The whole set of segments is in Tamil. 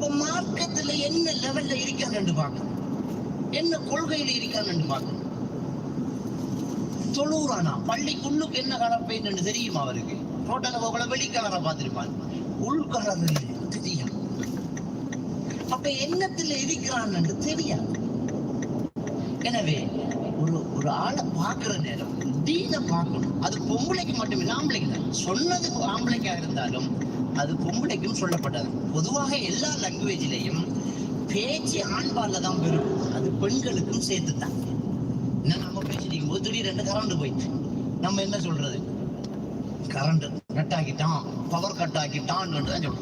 அப்ப மார்க்கத்துல என்ன லெவல்ல இருக்கான்னு பார்க்கணும். என்ன கொள்கையில இருக்கான்னு பார்க்கணும். தொழுறானா பள்ளிக்குள்ளுக்கு என்ன கலர் பெயிண்ட் தெரியுமா அவருக்கு? ரோட்டால போகல வெளி கலரை பார்த்திருப்பான் உள் கலர் தெரியும். அப்ப என்னத்துல இருக்கிறான்னு தெரியாது. எனவே ஒரு ஒரு ஆளை பார்க்குற நேரம் டீனை பார்க்கணும். அது பொம்பளைக்கு மட்டுமே ஆம்பளைக்கு தான். சொன்னது ஆம்பளைக்காக இருந்தாலும் அது பொம்பளைக்கும் சொல்லப்பட்டது. பொதுவாக எல்லா லாங்குவேஜ்லேயும் பேச்சு ஆண்பால தான் பெறும் அது பெண்களுக்கும் சேர்த்து தான் என்ன நம்ம பேசிட்டு திடீர் ரெண்டு கரண்ட் போயிட்டு நம்ம என்ன சொல்றது? கரண்ட் கட் ஆக்கிட்டான் பவர் கட் ஆக்கிட்டான் தான் சொல்றோம்.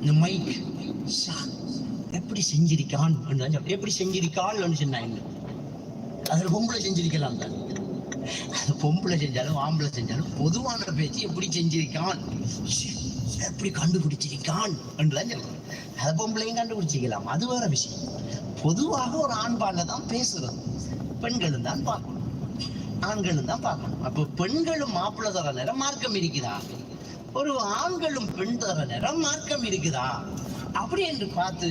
இந்த மைக் எப்படி செஞ்சிருக்கான்? தான் எப்படி செஞ்சிருக்காள் சொன்னா என்ன? அதில் பொம்பளை செஞ்சிருக்கலாம் தான் அது பொம்பளை செஞ்சாலும் ஆம்பளை செஞ்சாலும் பொதுவான பேச்சு எப்படி செஞ்சிருக்கான்? எப்படி கண்டுபிடிச்சிருக்கான் என்றுதான் சொல்றோம் அதை பொம்பளையும் கண்டுபிடிச்சிக்கலாம் அது வேற விஷயம். பொதுவாக ஒரு ஆண்பால தான் பேசுறது. பெண்களும் தான் பார்க்கணும். ஆண்களும் தான் பார்க்கணும். அப்போ பெண்களும் மாப்பிள்ளை தர நேரம் மார்க்கம் இருக்குதா? ஒரு ஆண்களும் பெண் தர நேரம் மார்க்கம் இருக்குதா? அப்படி என்று பார்த்து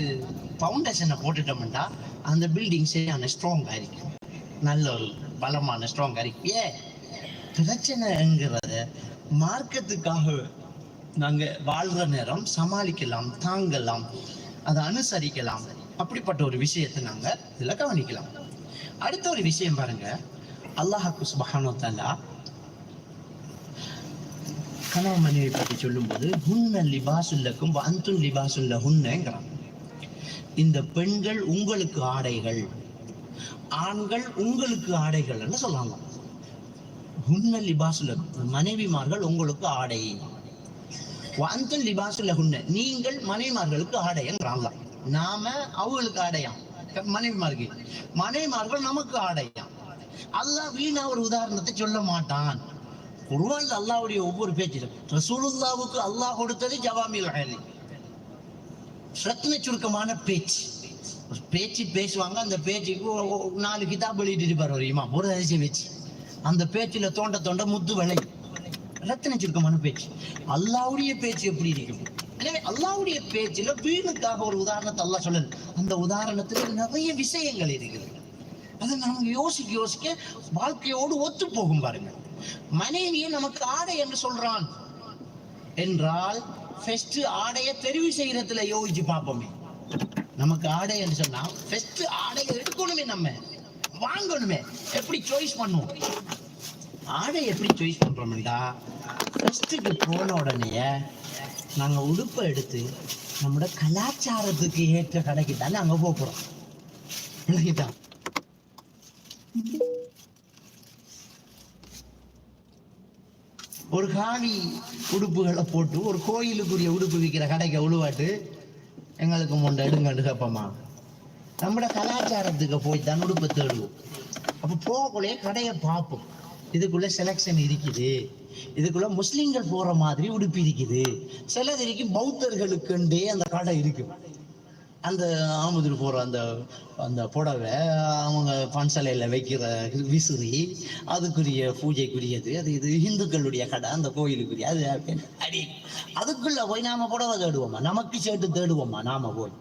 ஃபவுண்டேஷனை போட்டுட்டோம்டா அந்த பில்டிங் சரியான ஸ்ட்ராங்கா இருக்கு. நல்ல ஒரு பலமான ஸ்ட்ராங்கா இருக்கு ஏன் பிரச்சனைங்கிறத மார்க்கத்துக்காக நாங்கள் வாழ்ற நேரம் சமாளிக்கலாம் தாங்கலாம் அதை அனுசரிக்கலாம். அப்படிப்பட்ட ஒரு விஷயத்தை நாங்கள் இதில் கவனிக்கலாம். அடுத்த ஒரு விஷயம் பாருங்க. அல்லாஹாக்கு சுபஹானோ தல்லா கணவன் மனைவி பற்றி சொல்லும்போது ஹுன்ன லிபாசுல்லக்கும் அந்துன் லிபாசுல்ல ஹுன்னங்கிறான் இந்த பெண்கள் உங்களுக்கு ஆடைகள் ஆண்கள் உங்களுக்கு ஆடைகள்னு சொல்லுவாங்க ஹுன்ன லிபாசுல மனைவிமார்கள் உங்களுக்கு ஆடை. அந்துன் லிபாசுல ஹுன்ன நீங்கள் மனைவிமார்களுக்கு ஆடைங்கிறாங்க நாம அவங்களுக்கு ஆடையாம் மனைவிமாருக்கு. மனைவிமார்கள் நமக்கு ஆடையாம் அல்லாஹ் வீணா ஒரு உதாரணத்தை சொல்ல மாட்டான். குருவான் அல்லாவுடைய ஒவ்வொரு பேச்சிலும் ரசூலுல்லாவுக்கு அல்லாஹ் கொடுத்தது ஜவாமில் ஹலி ரத்ன சுருக்கமான பேச்சு பேச்சு பேசுவாங்க அந்த பேச்சுக்கு நாலு கிதாப் எழுதிட்டு இருப்பார் ஒரு இமாம். ஒரு அதிசயம் வச்சு அந்த பேச்சில் தோண்ட தோண்ட முத்து விளையும். ரத்தின சுருக்கமான பேச்சு. அல்லாவுடைய பேச்சு எப்படி இருக்கும்? எனவே அல்லாவுடைய பேச்சில் வீணுக்காக ஒரு உதாரணத்தை அல்லா சொல்லல். அந்த உதாரணத்துல நிறைய விஷயங்கள் இருக்குது. அதை நம்ம யோசிக்க யோசிக்க வாழ்க்கையோடு ஒத்து போகும் பாருங்க. மனைவியை நமக்கு ஆடை என்று சொல்றான். என்றால் ஃபர்ஸ்ட் ஆடையை தெரிவு செய்யறதுல யோசிச்சு பார்ப்போமே. நமக்கு ஆடை என்று சொன்னா ஃபர்ஸ்ட் ஆடையை எடுக்கணுமே நம்ம. வாங்கணுமே. எப்படி சாய்ஸ் பண்ணுவோம்? ஆடை எப்படி சாய்ஸ் பண்றோம்டா ஃபர்ஸ்ட்டுக்கு போன உடனே நாங்க உடுப்பை எடுத்து நம்மளோட கலாச்சாரத்துக்கு ஏற்ற கடைக்கு தானே அங்கே போக போறோம். ஒரு காவி உடுப்புகளை போட்டு ஒரு கோயிலுக்குரிய உடுப்பு விற்கிற கடைக்கு உழுவாட்டு எங்களுக்கு முண்டை எடுங்கண்டு கேட்போமா நம்மட கலாச்சாரத்துக்கு போய் தான் உடுப்பை தேடுவோம். அப்போ போகக்குள்ளே கடையை பார்ப்போம். இதுக்குள்ள செலெக்ஷன் இருக்குது. இதுக்குள்ள முஸ்லீம்கள் போற மாதிரி உடுப்பு இருக்குது. சிலது இருக்கு பௌத்தர்களுக்குண்டே அந்த கடை இருக்கு. அந்த ஆமுதிர் போற அந்த அந்த புடவை அவங்க பன்சலையில வைக்கிற விசிறி அதுக்குரிய பூஜைக்குரியது அது இது இந்துக்களுடைய கடை அந்த கோயிலுக்குரிய அது அடி. அதுக்குள்ள போய் நாம புடவை தேடுவோமா? நமக்கு ஷர்ட் தேடுவோமா நாம போய்?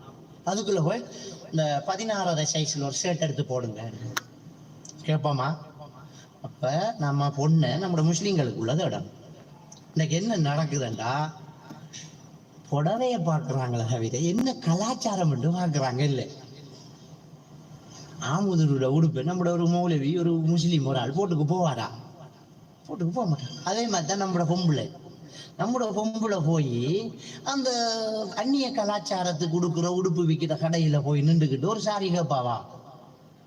அதுக்குள்ள போய் இந்த பதினாறரை சைஸ்ல ஒரு ஷர்ட் எடுத்து போடுங்க. கேட்போமா? அப்ப நம்ம பொண்ணை நம்மளோட முஸ்லீம்களுக்குள்ள தேடணும். இன்னைக்கு என்ன நடக்குதுண்டா? புடவைய பாக்குறாங்களா தவிர என்ன கலாச்சாரம் மட்டும் பார்க்குறாங்க இல்லை. ஆமுதரோட உடுப்பு நம்மளோட ஒரு மௌலவி ஒரு முஸ்லீம் ஒரு ஆள் போட்டுக்கு போவாரா? போட்டுக்கு போக மாட்டான் அதே மாதிரி தான் நம்மளோட பொம்பளை. நம்மளோட பொம்பளை போய் அந்த அந்நிய கலாச்சாரத்துக்கு கொடுக்குற உடுப்பு விற்கிற கடையில் போய் நின்றுக்கிட்டு ஒரு சாரி கேட்பாவா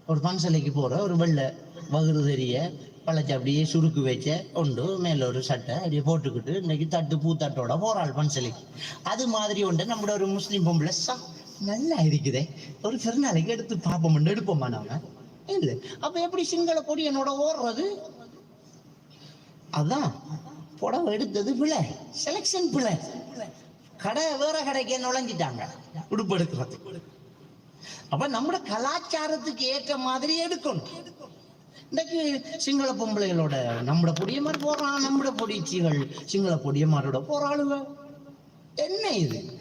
ஒரு பன்சலைக்கு போகிற ஒரு வெள்ளை வகுறு தெரிய பழச்சி அப்படியே சுருக்கு வச்ச உண்டு மேல ஒரு சட்டை அப்படியே போட்டுக்கிட்டு இன்னைக்கு தட்டு பூத்தட்டோட போறாள் பன்சலைக்கு அது மாதிரி உண்டு. நம்மளோட ஒரு முஸ்லீம் பொம்பளை சா நல்லா இருக்குதே. ஒரு திருநாளைக்கு எடுத்து பார்ப்போம் எடுப்போமா நாம? இல்லை. அப்ப எப்படி சிங்கள கொடி என்னோட ஓடுறது? அதான். புடவை எடுத்தது பிள்ளை செலெக்ஷன் பிள்ளை கடை வேற கடைக்கு நுழைஞ்சிட்டாங்க. உடுப்பு எடுக்கிறது அப்ப நம்மட கலாச்சாரத்துக்கு ஏற்ற மாதிரி எடுக்கணும். இன்னைக்கு சிங்கள பொம்பளைகளோட நம்மட பொடியமார் போறான் நம்மட பொடிச்சிகள் சிங்கள பொடியமாரோட போறாளுங்க. என்ன இது?